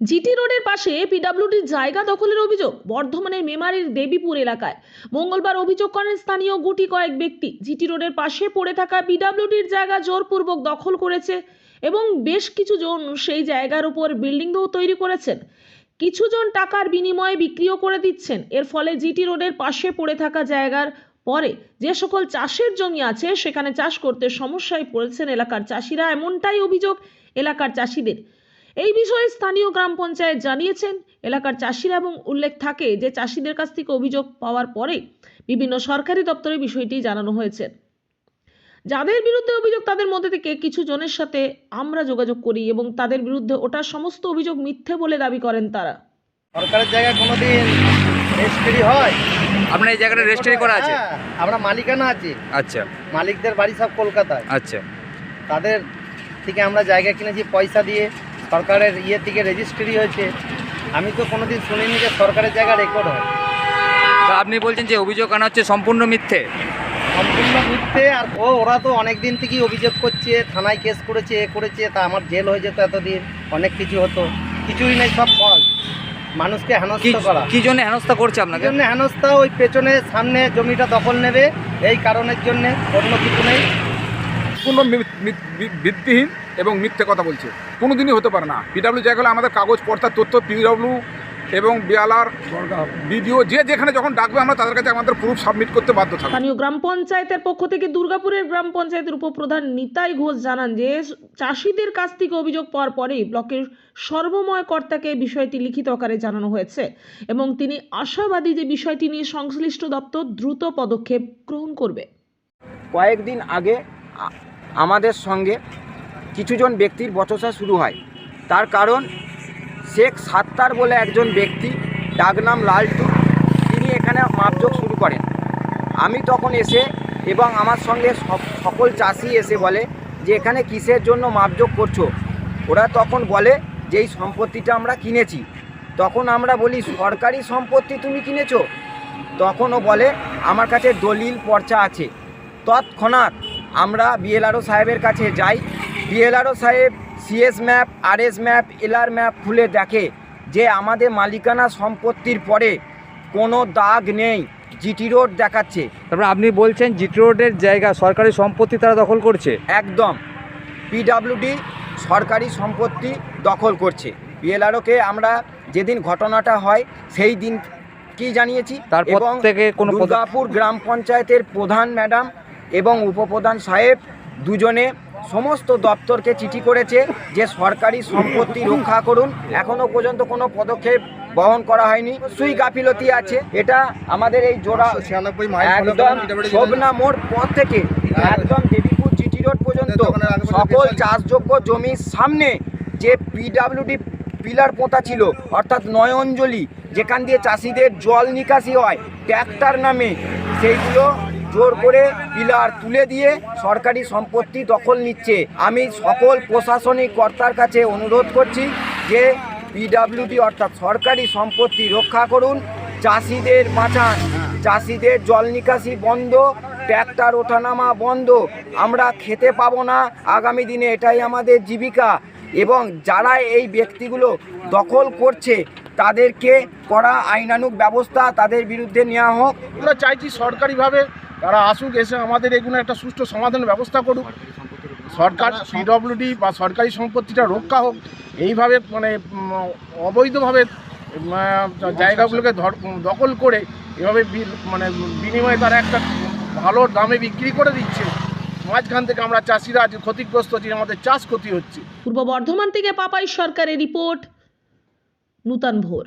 GT রোডের পাশে পিডব্লিউডির জায়গা দখলের অভিযোগ বর্ধমানের মেমারির দেবীপুর এলাকায়। মঙ্গলবার অভিযোগ করেন স্থানীয় গুটি কয়েক ব্যক্তি। জিটি রোডের পাশে পড়ে থাকা পিডব্লিউডির জায়গা জোরপূর্বক দখল করেছে এবং বেশ কিছু জন সেই জায়গার উপর বিল্ডিংও তৈরি করেছেন। কিছু জন টাকার বিনিময়ে বিক্রিও করে দিচ্ছেন। এর ফলে জিটি রোডের পাশে পড়ে থাকা জায়গার পরে যে সকল চাষের জমি আছে, সেখানে চাষ করতে সমস্যায় পড়েছেন এলাকার চাষিরা। এমনটাই অভিযোগ এলাকার চাষিদের। এই বিষয়ে স্থানীয় গ্রাম পঞ্চায়েত জানিয়েছেন। এলাকার চাষিরা এবং উল্লেখ থাকে যে চাষিদের কাছ থেকে অভিযোগ পাওয়ার পরে বিভিন্ন সরকারি দপ্তরে বিষয়টি জানানো হয়েছে। যাদের বিরুদ্ধে অভিযোগ তাদের মধ্যে থেকে কিছু জনের সাথে আমরা যোগাযোগ করি এবং তাদের বিরুদ্ধে ওটা সমস্ত অভিযোগ মিথ্যে বলে দাবি করেন তারা। সরকারের জায়গায় কোনোদিন রেজিস্ট্রি হয়? আপনার এই জায়গাটা রেজিস্ট্রি করা আছে? হ্যাঁ, আমরা মালিকানা আছি। আচ্ছা। মালিকদের বাড়ি সব কলকাতায়। আচ্ছা। তাদের থেকে আমরা জায়গা কিনেছি পয়সা দিয়ে। সরকারের ইয়ে থেকে রেজিস্ট্রি হয়েছে। আমি তো কোনোদিন শুনিনি যে সরকারের জায়গা রেকর্ড হয়। তো আপনি বলছেন যে অভিযোগ আনা হচ্ছে সম্পূর্ণ মিথ্যে। সম্পূর্ণ মিথ্যে আর ও ওরা তো অনেক দিন থেকেই অভিযোগ করছে থানায় কেস করেছে এ করেছে তা আমার জেল হয়ে যেত এতদিন অনেক কিছু হতো। কিছুই নেই সব ফল মানুষকে হেনস্থ করা। কি জন্য হেনস্থা করছে আপনাকে? জন্য হেনস্থা? ওই পেছনে সামনে জমিটা দখল নেবে এই কারণের জন্য অন্য কিছু নেই। সম্পূর্ণ ভিত্তিহীন। এবং মিথ্যে কথা বলছে। কোনো দিনই হতে পারে না। পিডাব্লিউ জায়গা হলে আমাদের কাগজ পর্তার তথ্য পিডাব্লিউ এবং বিয়ালার বিডিও যে যেখানে যখন ডাকবে আমরা তাদের কাছে আমাদের প্রুফ সাবমিট করতে বাধ্য থাকব। স্থানীয় গ্রাম পঞ্চায়েতের পক্ষ থেকে দুর্গাপুরের গ্রাম পঞ্চায়েতের উপপ্রধান নিতাই ঘোষ জানান যে চাষিদের কাছ থেকে অভিযোগ পাওয়ার পরেই ব্লকের সর্বময় কর্তাকে বিষয়টি লিখিত আকারে জানানো হয়েছে এবং তিনি আশাবাদী যে বিষয়টি নিয়ে সংশ্লিষ্ট দপ্তর দ্রুত পদক্ষেপ গ্রহণ করবে। কয়েকদিন আগে আমাদের সঙ্গে কিছুজন ব্যক্তির বচসা শুরু হয়। তার কারণ, শেখ সাত্তার বলে একজন ব্যক্তি ডাকনাম লালটু, তিনি এখানে মাপজোক শুরু করেন। আমি তখন এসে এবং আমার সঙ্গে সকল চাষি এসে বলে যে, এখানে কিসের জন্য মাপজোক করছ? ওরা তখন বলে যে এই সম্পত্তিটা আমরা কিনেছি। তখন আমরা বলি, সরকারি সম্পত্তি তুমি কিনেছো? তখনও বলে, আমার কাছে দলিল পর্চা আছে। তৎক্ষণাৎ আমরা বিএলআরও সাহেবের কাছে যাই বিএলআরও সাহেব CS map RS map LR map খুলে দেখে যে আমাদের মালিকানা সম্পত্তির পরে কোনো দাগ নেই জিটি রোড দেখাচ্ছে। তারপরে আপনি বলছেন জিটি রোডের জায়গা সরকারি সম্পত্তি তারা দখল করছে। একদম। পিডাব্লিউডি সরকারি সম্পত্তি দখল করছে। বিএলআরওকে আমরা যেদিন ঘটনাটা হয় সেই দিন কি জানিয়েছি? তারপর এবং থেকে কোনো দুর্গাপুর গ্রাম পঞ্চায়েতের প্রধান ম্যাডাম এবং উপপ্রধান সাহেব দুজনে সমস্ত দপ্তরকে চিঠি করেছে যে সরকারি সম্পত্তি রক্ষা করুন। এখনও পর্যন্ত কোনো পদক্ষেপ বহন করা হয়নি। সুই গাফিলতি আছে। এটা আমাদের এই জোড়া একদম শোভনা মোড় পথ থেকে একদম দেবীপুর জিটি রোড পর্যন্ত সকল চাষযোগ্য জমির সামনে যে পিডাব্লিউডি পিলার পোঁতা ছিল অর্থাৎ নয়ঞ্জলি যেখান দিয়ে চাষিদের জল নিকাশি হয় ট্র্যাক্টর নামে সেইগুলো জোর করে পিলার তুলে দিয়ে সরকারি সম্পত্তি দখল নিচ্ছে। আমি সকল প্রশাসনিক কর্তার কাছে অনুরোধ করছি যে পিডাব্লিউডি অর্থাৎ সরকারি সম্পত্তি রক্ষা করুন, চাষিদের বাঁচান, চাষিদের জল নিকাশি বন্ধ, ট্র্যাক্টর ওঠানামা বন্ধ। আমরা খেতে পাবো না, আগামী দিনে এটাই আমাদের জীবিকা। এবং যারা এই ব্যক্তিগুলো দখল করছে, তাদেরকে করা আইনানুগ ব্যবস্থা তাদের বিরুদ্ধে নেওয়া হোক। আমরা চাইছি সরকারিভাবে তারা আসুক, এসে আমাদের এগুলো একটা সুষ্ঠু সমাধানের ব্যবস্থা করুক। সরকার পিডব্লিউডি বা সরকারি সম্পত্তিটা রক্ষা হোক। এইভাবে মানে অবৈধভাবে জায়গাগুলোকে দখল করে এভাবে মানে বিনিময়ে তারা একটা ভালো দামে বিক্রি করে দিচ্ছে। মাঝখান থেকে আমরা চাষিরা আজ ক্ষতিগ্রস্ত হচ্ছি আমাদের চাষ ক্ষতি হচ্ছে। পূর্ব বর্ধমান থেকে পাপাই সরকারের রিপোর্ট, নূতন ভোর।